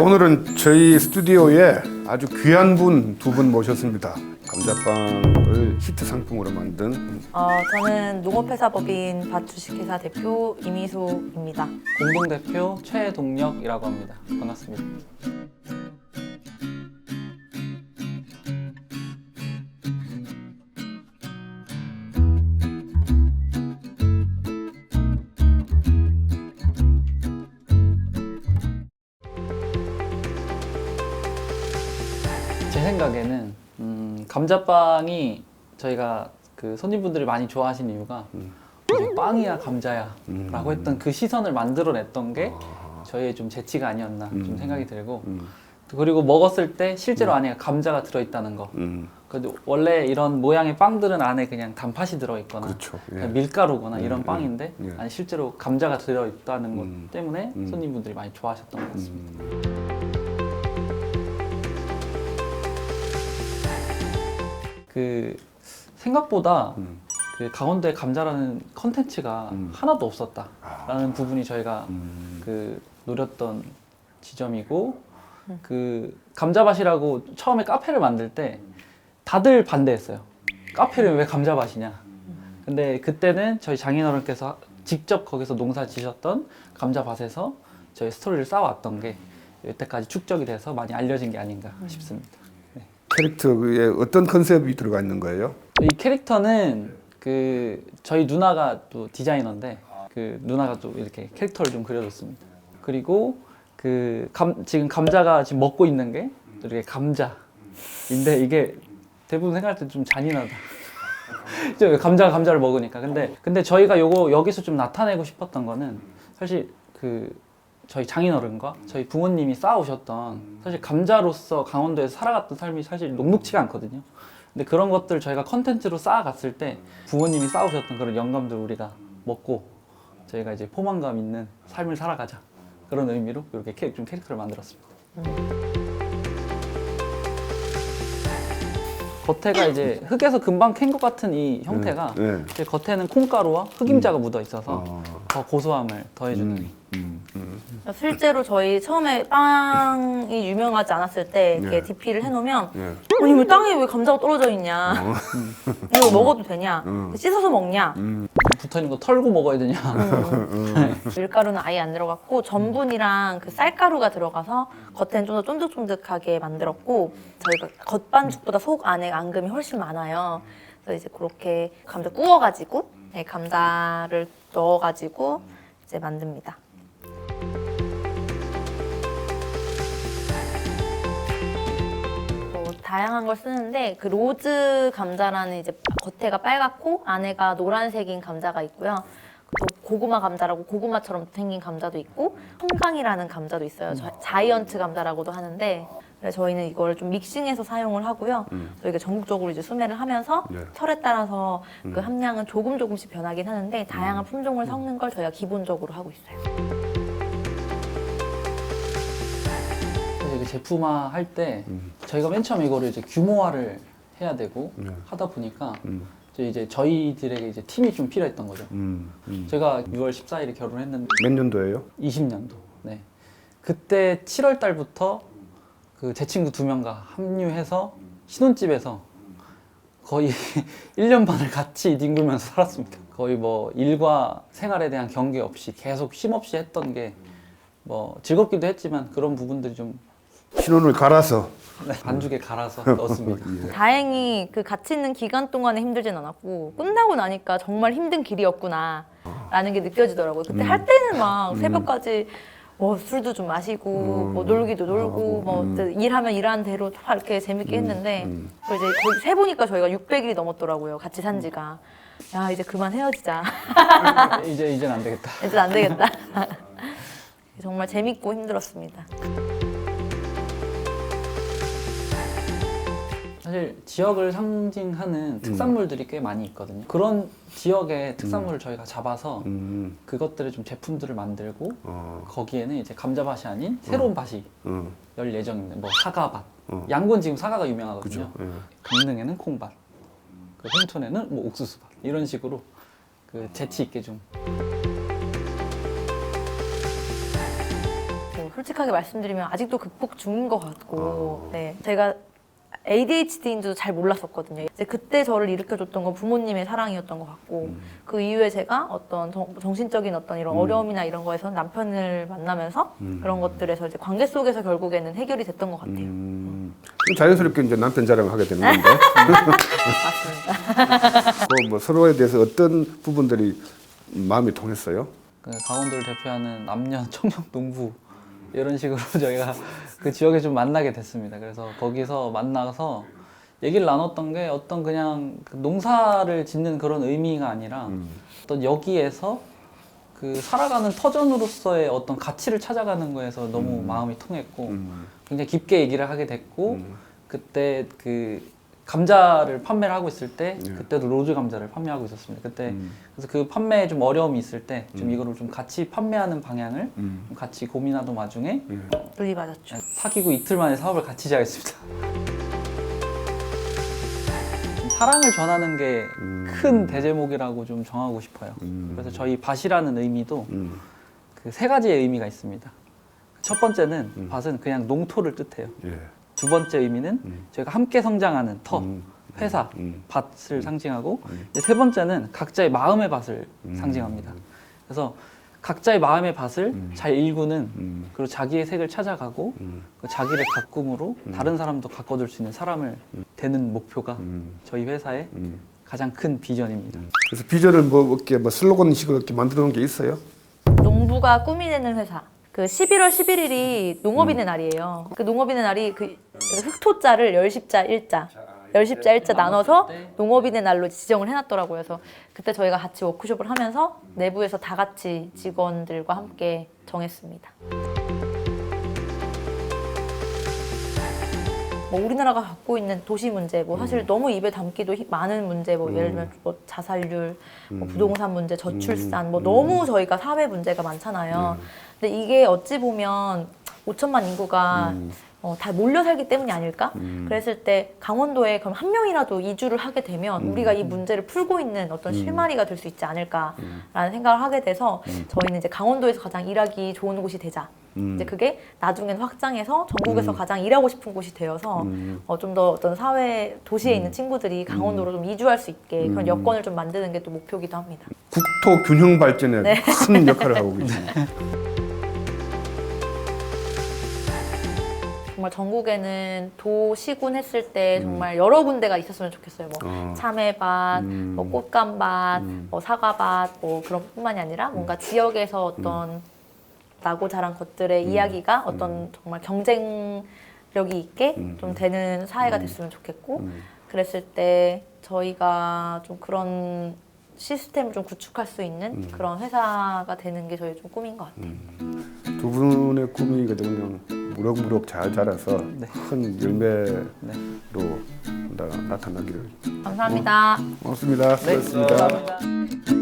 오늘은 저희 스튜디오에 아주 귀한 분 두 분 모셨습니다. 감자빵을 히트 상품으로 만든 어, 저는 농업회사법인 밭주식회사 대표 이미숙입니다. 공동대표 최동력이라고 합니다. 반갑습니다. 감자빵이 저희가 그 손님분들이 많이 좋아하시는 이유가 이게 빵이야 감자야 라고 했던 그 시선을 만들어냈던 게 저희의 좀 재치가 아니었나 좀 생각이 들고 음, 그리고 먹었을 때 실제로 안에 감자가 들어있다는 거 음, 그래도 원래 이런 모양의 빵들은 안에 그냥 단팥이 들어있거나 그렇죠. 예. 밀가루거나 음, 이런 음, 빵인데 예. 안에 실제로 감자가 들어있다는 것 음, 때문에 음. 손님분들이 많이 좋아하셨던 것 같습니다. 음, 그 생각보다 음, 그 강원도에 감자라는 컨텐츠가 음. 하나도 없었다라는 부분이 저희가 음, 그 노렸던 지점이고 그 감자밭이라고 처음에 카페를 만들 때 다들 반대했어요. 카페를 왜 감자밭이냐. 근데 그때는 저희 장인어른께서 직접 거기서 농사 지셨던 감자밭에서 저희 스토리를 쌓아왔던 게 여태까지 축적이 돼서 많이 알려진 게 아닌가 싶습니다. 캐릭터에 어떤 컨셉이 들어가 있는 거예요? 이 캐릭터는 그 저희 누나가 또 디자이너인데 그 누나가 또 이렇게 캐릭터를 좀 그려줬습니다. 그리고 그 감, 지금 감자가 지금 먹고 있는 게 이렇게 감자인데 이게 대부분 생각할 때 좀 잔인하다. 저 감자가 감자를 먹으니까 근데 근데 저희가 요거 여기서 좀 나타내고 싶었던 거는 사실 그 저희 장인어른과 저희 부모님이 쌓아오셨던 사실 감자로서 강원도에서 살아갔던 삶이 사실 녹록치가 않거든요. 근데 그런 것들 저희가 컨텐츠로 쌓아갔을 때 부모님이 쌓으셨던 그런 영감들 우리가 먹고 저희가 이제 포만감 있는 삶을 살아가자 그런 의미로 이렇게 캐- 좀 캐릭터를 만들었습니다. 겉에가 이제 흙에서 금방 캔 것 같은 이 형태가 네. 네. 이제 겉에는 콩가루와 흑임자가 묻어 있어서 어, 더 고소함을 더해주는 음, 음, 음. 실제로 저희 처음에 빵이 유명하지 않았을 때 이렇게 네. DP를 해놓으면 예. 아니 왜 땅에 왜 감자가 떨어져 있냐 이거 먹어도 되냐 음. 씻어서 먹냐 붙어 있는 거 털고 먹어야 되냐 밀가루는 아예 안 들어갔고 전분이랑 그 쌀가루가 들어가서 겉에는 좀 더 쫀득쫀득하게 만들었고 저희가 겉반죽보다 속 안에 앙금이 훨씬 많아요. 그래서 이제 그렇게 감자 구워가지고 네, 감자를 넣어가지고 이제 만듭니다. 뭐 다양한 걸 쓰는데 그 로즈 감자라는 이제 겉에가 빨갛고 안에가 노란색인 감자가 있고요. 또 고구마 감자라고 고구마처럼 생긴 감자도 있고 청강이라는 감자도 있어요. 자- 자이언트 감자라고도 하는데 그래서 저희는 이걸 좀 믹싱해서 사용을 하고요. 저희가 전국적으로 이제 수매를 하면서 네. 철에 따라서 그 함량은 조금 조금씩 변하긴 하는데 다양한 품종을 섞는 걸 저희가 기본적으로 하고 있어요. 사실 그 제품화 할 때 음. 저희가 맨 처음에 이거를 이제 규모화를 해야 되고 네. 하다 보니까 음, 이제 이제 저희들에게 이제 팀이 좀 필요했던 거죠. 음, 음. 제가 6월 14일에 결혼했는데 몇 년도예요? 20년도. 네. 그때 7월 달부터 그 제 친구 두 명과 합류해서 신혼집에서 거의 1년 반을 같이 뒹굴면서 살았습니다. 거의 뭐 일과 생활에 대한 경계 없이 계속 쉼 없이 했던 게 뭐 즐겁기도 했지만 그런 부분들이 좀 신혼을 갈아서 반죽에 갈아서 넣었습니다. 예. 다행히 그 같이 있는 기간 동안에 힘들진 않았고 끝나고 나니까 정말 힘든 길이었구나 라는 게 느껴지더라고요. 그때 할 때는 막 새벽까지 뭐 술도 좀 마시고 뭐 놀기도 놀고 뭐 이제 일하면 일하는 대로 다 이렇게 재밌게 했는데 또 이제 거의 세 보니까 저희가 600일이 넘었더라고요. 같이 산 지가. 야 이제 그만 헤어지자. 이제 이제는 안 되겠다. 이제 안 되겠다. 정말 재밌고 힘들었습니다. 사실 지역을 상징하는 특산물들이 꽤 많이 있거든요. 그런 지역의 특산물을 저희가 잡아서 음, 그것들의 좀 제품들을 만들고 어, 거기에는 이제 감자밭이 아닌 새로운 밭이 어, 열 예정입니다. 뭐 사과밭. 어. 양곤 지금 사과가 유명하거든요. 그죠? 예. 강릉에는 콩밭, 그 홍천에는 뭐 옥수수밭 이런 식으로 그 재치 있게 좀 뭐 솔직하게 말씀드리면 아직도 극복 중인 것 같고, 네 제가 ADHD인지도 잘 몰랐었거든요. 이제 그때 저를 일으켜줬던 건 부모님의 사랑이었던 것 같고, 그 이후에 제가 어떤 정, 신적인 어떤 이런 어려움이나 이런 거에서 남편을 만나면서 그런 것들에서 이제 관계 속에서 결국에는 해결이 됐던 것 같아요. 음, 자연스럽게 이제 남편 자랑을 하게 되는 건데. 맞습니다. 그뭐 서로에 대해서 어떤 부분들이 마음이 통했어요? 그 강원도를 대표하는 남녀 청년 농부 이런 식으로 저희가 그 지역에 좀 만나게 됐습니다. 그래서 거기서 만나서 얘기를 나눴던 게 어떤 그냥 그 농사를 짓는 그런 의미가 아니라 어떤 여기에서 그 살아가는 터전으로서의 어떤 가치를 찾아가는 거에서 너무 마음이 통했고 음. 굉장히 깊게 얘기를 하게 됐고 그때 그 감자를 판매를 하고 있을 때 네. 그때도 로즈 감자를 판매하고 있었습니다. 그때 음. 그래서 그 판매에 좀 어려움이 있을 때좀 이거를 좀 같이 판매하는 방향을 음. 좀 같이 고민하던 와중에 눈이 맞았죠. 사귀고 이틀 만에 사업을 같이 시작했습니다. 사랑을 전하는 게큰 대제목이라고 좀 정하고 싶어요. 그래서 저희 밭이라는 의미도 음. 그 세 가지의 의미가 있습니다. 첫 번째는 밭은 그냥 농토를 뜻해요. 예. 두 번째 의미는 저희가 함께 성장하는 터, 음. 회사, 음. 밭을 상징하고 이제 세 번째는 각자의 마음의 밭을 음. 상징합니다. 그래서 각자의 마음의 밭을 잘 일구는 음. 그리고 자기의 색을 찾아가고 음. 그 자기를 가꿈으로 다른 사람도 가꿔줄 수 있는 사람을 되는 목표가 음. 저희 회사의 음. 가장 큰 비전입니다. 그래서 비전을 뭐 이렇게 뭐 슬로건식으로 이렇게 만들어 놓은 게 있어요? 농부가 꿈이 되는 회사. 그 11월 11일이 농업인의 날이에요. 그 농업인의 날이 그 흑토자를 열십자 일자, 열십자 일자 나눠서 농업인의 날로 지정을 해놨더라고요. 그래서 그때 저희가 같이 워크숍을 하면서 내부에서 다 같이 직원들과 함께 정했습니다. 뭐 우리나라가 갖고 있는 도시 문제, 뭐 사실 너무 입에 담기도 힘- 많은 문제, 뭐 예를 들면 뭐 자살률, 뭐 부동산 문제, 저출산, 뭐 너무 저희가 사회 문제가 많잖아요. 근데 이게 어찌 보면 5천만 인구가 어, 다 몰려 살기 때문이 아닐까? 그랬을 때 강원도에 그럼 한 명이라도 이주를 하게 되면 우리가 이 문제를 풀고 있는 어떤 실마리가 될 수 있지 않을까라는 생각을 하게 돼서 저희는 이제 강원도에서 가장 일하기 좋은 곳이 되자. 이제 그게 나중엔 확장해서 전국에서 가장 일하고 싶은 곳이 되어서 어, 좀 더 어떤 사회 도시에 있는 친구들이 강원도로 좀 이주할 수 있게 그런 여건을 좀 만드는 게 또 목표기도 합니다. 국토 균형 발전에 네. 큰 역할을 하고 계십니다. 정말 전국에는 도시군 했을 때 정말 여러 군데가 있었으면 좋겠어요. 뭐 어. 참외밭, 음. 뭐 꽃감밭, 뭐 사과밭, 뭐 그런 뿐만이 아니라 뭔가 지역에서 어떤 나고 자란 것들의 이야기가 어떤 정말 경쟁력이 있게 좀 되는 사회가 됐으면 좋겠고 그랬을 때 저희가 좀 그런 시스템을 좀 구축할 수 있는 그런 회사가 되는 게 저희 좀 꿈인 것 같아요. 두 분의 꿈이 그냥 무럭무럭 잘 자라서 네. 큰 열매로 네. 나, 나타나기를 감사합니다. 고맙습니다. 수고하셨습니다. 감사합니다.